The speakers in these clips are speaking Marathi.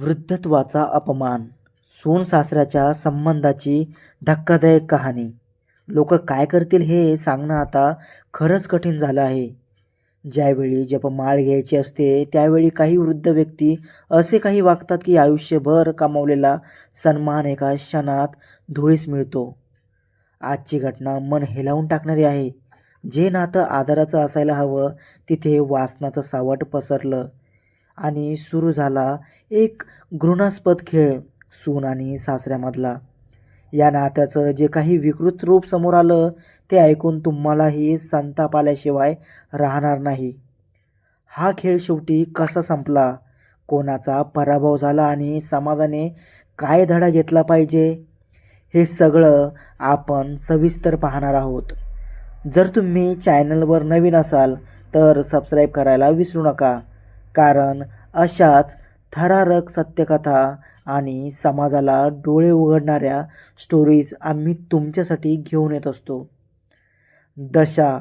वृद्धत्वाचा अपमान सोनसासऱ्याच्या संबंधाची धक्कादायक कहाणी. लोक काय करतील हे सांगणं आता खरंच कठीण झालं आहे. ज्यावेळी जपमाळ घ्यायची असते त्यावेळी काही वृद्ध व्यक्ती असे काही वागतात की आयुष्यभर कमावलेला सन्मान एका क्षणात धुळीस मिळतो. आजची घटना मन हेलावून टाकणारी आहे. जे नातं आदराचं असायला हवं तिथे वासनाचं सावट पसरलं. आणि सुरू झाला एक घृणास्पद खेळ सून आणि सासऱ्यामधला. या नात्याचं जे काही विकृत रूप समोर आलं ते ऐकून तुम्हालाही संताप आल्याशिवाय राहणार नाही. हा खेळ शेवटी कसा संपला? कोणाचा पराभव झाला आणि समाजाने काय धडा घेतला पाहिजे? हे सगळं आपण सविस्तर पाहणार आहोत. जर तुम्ही चॅनलवर नवीन असाल तर सबस्क्राईब करायला विसरू नका. कारण अशाच थरारक सत्यकथा आणि समाजाला डोळे उघडणाऱ्या स्टोरीज आम्ही तुमच्यासाठी घेऊन येत असतो. दशा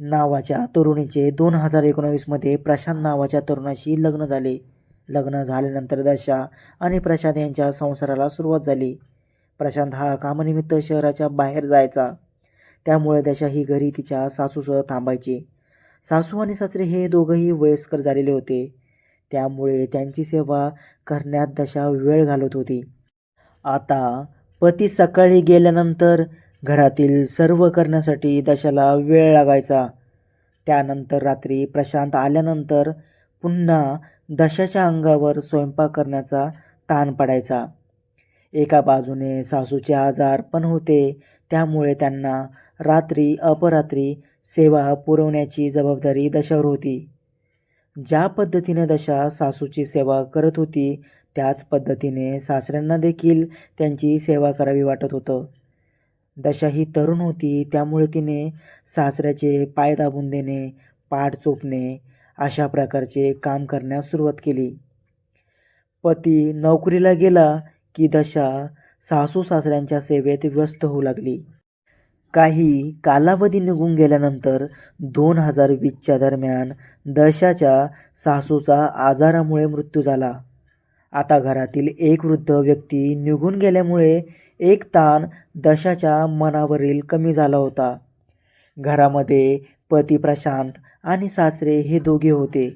नावाच्या तरुणीचे दोन हजार एकोणावीसमध्ये प्रशांत नावाच्या तरुणाशी लग्न झाले. लग्न झाल्यानंतर दशा आणि प्रशांत यांच्या संसाराला सुरुवात झाली. प्रशांत हा कामानिमित्त शहराच्या बाहेर जायचा. त्यामुळे दशा ही घरी तिच्या सासूसह थांबायची. सासू आणि सासरे हे दोघंही वयस्कर झालेले होते. त्यामुळे त्यांची सेवा करण्यात दशा वेळ घालत होती. आता पती सकाळी गेल्यानंतर घरातील सर्व करण्यासाठी दशाला वेळ लागायचा. त्यानंतर रात्री प्रशांत आल्यानंतर पुन्हा दशाच्या अंगावर स्वयंपाक करण्याचा ताण पडायचा. एका बाजूने सासूचे आजार पण होते. त्यामुळे त्यांना रात्री अपरात्री सेवा पुरवण्याची जबाबदारी दशावर होती. ज्या पद्धतीने दशा सासूची सेवा करत होती त्याच पद्धतीने सासऱ्यांना देखील त्यांची सेवा करावी वाटत होतं. दशा ही तरुण होती त्यामुळे तिने सासऱ्याचे पाय दाबून देणे पाठ चोपणे अशा प्रकारचे काम करण्यास सुरुवात केली. पती नोकरीला गेला की दशा सासू सासऱ्यांच्या सेवेत व्यस्त होऊ लागली. काही कालावधी निघून गेल्यानंतर दोन हजार वीसच्या दरम्यान दशाच्या सासूचा आजारामुळे मृत्यू झाला. आता घरातील एक वृद्ध व्यक्ती निघून गेल्यामुळे एक ताण दशाच्या मनावरील कमी झाला होता. घरामध्ये पती प्रशांत आणि सासरे हे दोघे होते.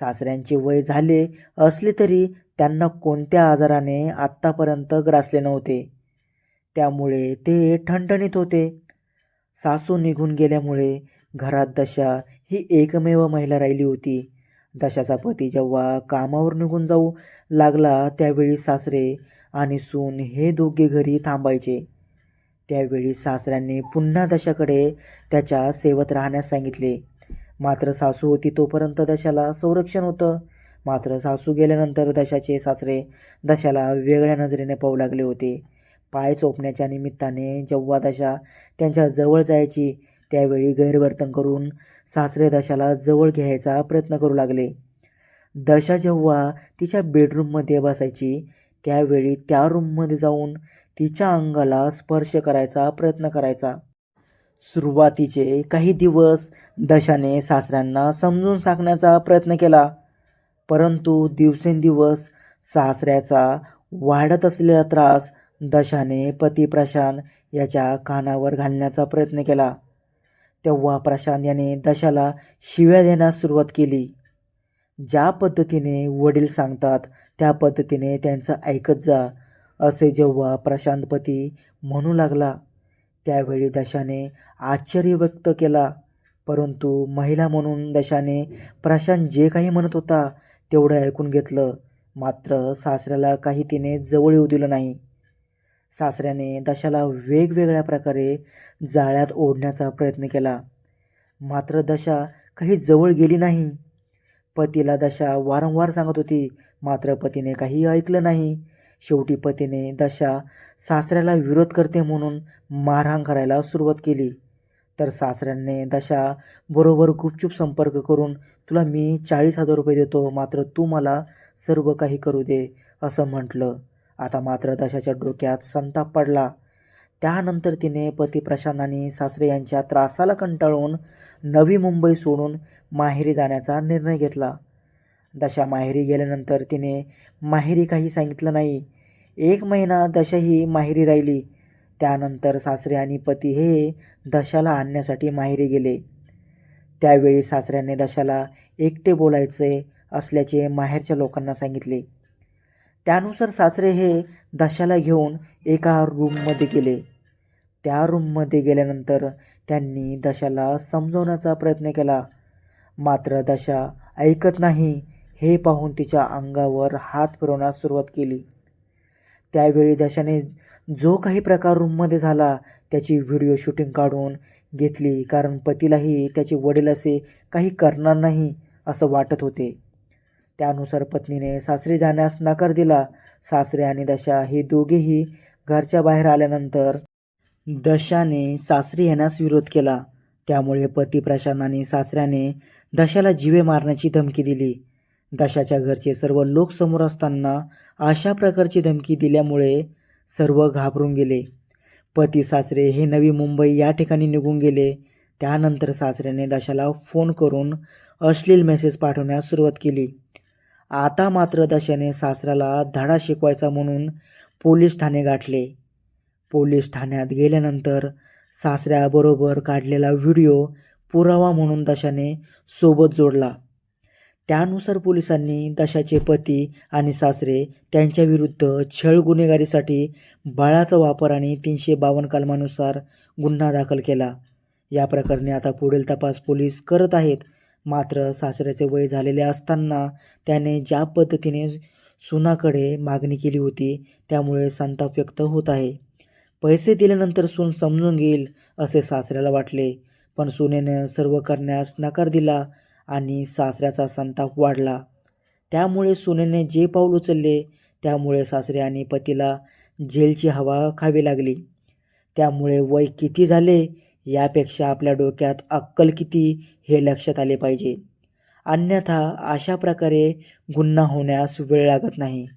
सासऱ्यांचे वय झाले असले तरी त्यांना कोणत्या आजाराने आत्तापर्यंत ग्रासले नव्हते. त्यामुळे ते ठणठणीत होते. सासू निघून गेल्यामुळे घरात दशा ही एकमेव महिला राहिली होती. दशाचा पती जेव्हा कामावर निघून जाऊ लागला त्यावेळी सासरे आणि सून हे दोघे घरी थांबायचे. त्यावेळी सासऱ्यांनी पुन्हा दशाकडे त्याच्या सेवत राहण्यास सांगितले. मात्र सासू होती तोपर्यंत दशाला संरक्षण होतं. मात्र सासू गेल्यानंतर दशाचे सासरे दशाला वेगळ्या नजरेने पाहू लागले होते. पाय चोपण्याच्या निमित्ताने जेव्हा दशा त्यांच्या जवळ जायची त्यावेळी गैरवर्तन करून सासरे दशाला जवळ घ्यायचा प्रयत्न करू लागले. दशा जेव्हा तिच्या बेडरूममध्ये बसायची त्यावेळी त्या रूममध्ये जाऊन तिच्या अंगाला स्पर्श करायचा प्रयत्न करायचा. सुरुवातीचे काही दिवस दशाने सासऱ्यांना समजून सांगण्याचा प्रयत्न केला परंतु दिवसेंदिवस सासऱ्याचा वाढत असलेला त्रास दशाने पती प्रशांत याच्या कानावर घालण्याचा प्रयत्न केला. तेव्हा प्रशांत याने दशाला शिव्या देण्यास सुरुवात केली. ज्या पद्धतीने वडील सांगतात त्या पद्धतीने त्यांचं ऐकत जा असे जेव्हा प्रशांतपती म्हणू लागला त्यावेळी दशाने आश्चर्य व्यक्त केला. परंतु महिला म्हणून दशाने प्रशांत जे काही म्हणत होता तेवढं ऐकून घेतलं. मात्र सासऱ्याला काही तिने जवळ येऊ दिलं नाही. सासऱ्याने दशाला वेगवेगळ्या प्रकारे जाळ्यात ओढण्याचा प्रयत्न केला. मात्र दशा काही जवळ गेली नाही. पतीला दशा वारंवार सांगत होती मात्र पतीने काही ऐकलं नाही. शेवटी पतीने दशा सासऱ्याला विरोध करते म्हणून मारहाण करायला सुरुवात केली. तर सासऱ्याने दशा बरोबर गुपचूप संपर्क करून तुला मी चाळीस हजार रुपये देतो मात्र तू मला सर्व काही करू दे असं म्हटलं. आता मात्र दशाच्या डोक्यात संताप पडला. त्यानंतर तिने पती प्रशांत आणि सासरे यांच्या त्रासाला कंटाळून नवी मुंबई सोडून माहेरी जाण्याचा निर्णय घेतला. दशा माहेरी गेल्यानंतर तिने माहेरी काही सांगितलं नाही. एक महिना दशा ही माहेरी राहिली. त्यानंतर सासरे आणि पती हे दशाला आणण्यासाठी माहेरी गेले. त्यावेळी सासऱ्याने दशाला एकटे बोलायचे असल्याचे माहेरच्या लोकांना सांगितले. त्यानुसार सासरे हे दशाला घेऊन एका रूममध्ये गेले. त्या रूममध्ये गेल्यानंतर त्यांनी दशाला समजवण्याचा प्रयत्न केला. मात्र दशा ऐकत नाही हे पाहून तिच्या अंगावर हात फिरवण्यास सुरुवात केली. त्यावेळी दशाने जो काही प्रकार रूममध्ये झाला त्याची व्हिडिओ शूटिंग काढून घेतली कारण पतीलाही त्याचे वडील असे काही करणार नाही असं वाटत होते. त्यानुसार पत्नीने सासरी जाण्यास नकार दिला. सासरे आणि दशा हे दोघेही घरच्या बाहेर आल्यानंतर दशाने सासरी येण्यास विरोध केला. त्यामुळे पती प्रशांत आणि सासऱ्याने दशाला जीवे मारण्याची धमकी दिली. दशाच्या घरचे सर्व लोक समोर असताना अशा प्रकारची धमकी दिल्यामुळे सर्व घाबरून गेले. पती सासरे हे नवी मुंबई या ठिकाणी निघून गेले. त्यानंतर सासऱ्याने दशाला फोन करून अश्लील मेसेज पाठवण्यास सुरुवात केली. आता मात्र दशाने सासऱ्याला धडा शिकवायचा म्हणून पोलीस ठाणे गाठले. पोलीस ठाण्यात गेल्यानंतर सासऱ्याबरोबर काढलेला व्हिडिओ पुरावा म्हणून दशाने सोबत जोडला. त्यानुसार पोलिसांनी दशाचे पती आणि सासरे त्यांच्याविरुद्ध छळ गुन्हेगारीसाठी बाळाचा वापर आणि तीनशे बावन्न कलमानुसार गुन्हा दाखल केला. या प्रकरणी आता पुढील तपास पोलीस करत आहेत मात्र सासऱ्याचे वय झालेले असताना त्याने ज्या पद्धतीने सुनाकडे मागणी केली होती त्यामुळे संताप व्यक्त होत आहे. पैसे दिल्यानंतर सून समजून घेईल असे सासऱ्याला वाटले. पण सुनेनं सर्व करण्यास नकार दिला आणि सासऱ्याचा संताप वाढला. त्यामुळे सुनेने जे पाऊल उचलले त्यामुळे सासरे आणि पतीला जेलची हवा खावी लागली. त्यामुळे वय किती झाले यापेक्षा आपल्या डोक्यात अक्कल किती हे लक्षात आले पाहिजे. अन्यथा अशा प्रकारे गुन्हा होण्यास वेळ लागत नाही.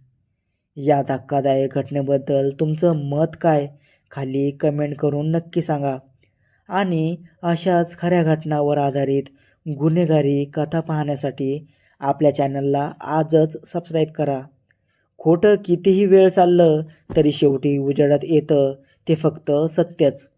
या धक्कादायक घटनेबद्दल तुमचं मत काय? खाली कमेंट करून नक्की सांगा. आणि अशाच खऱ्या घटनावर आधारित गुन्हेगारी कथा पाहण्यासाठी आपल्या चॅनलला आजच सबस्क्राईब करा. खोटं कितीही वेळ चाललं तरी शेवटी उजेडात येतं ते फक्त सत्यच.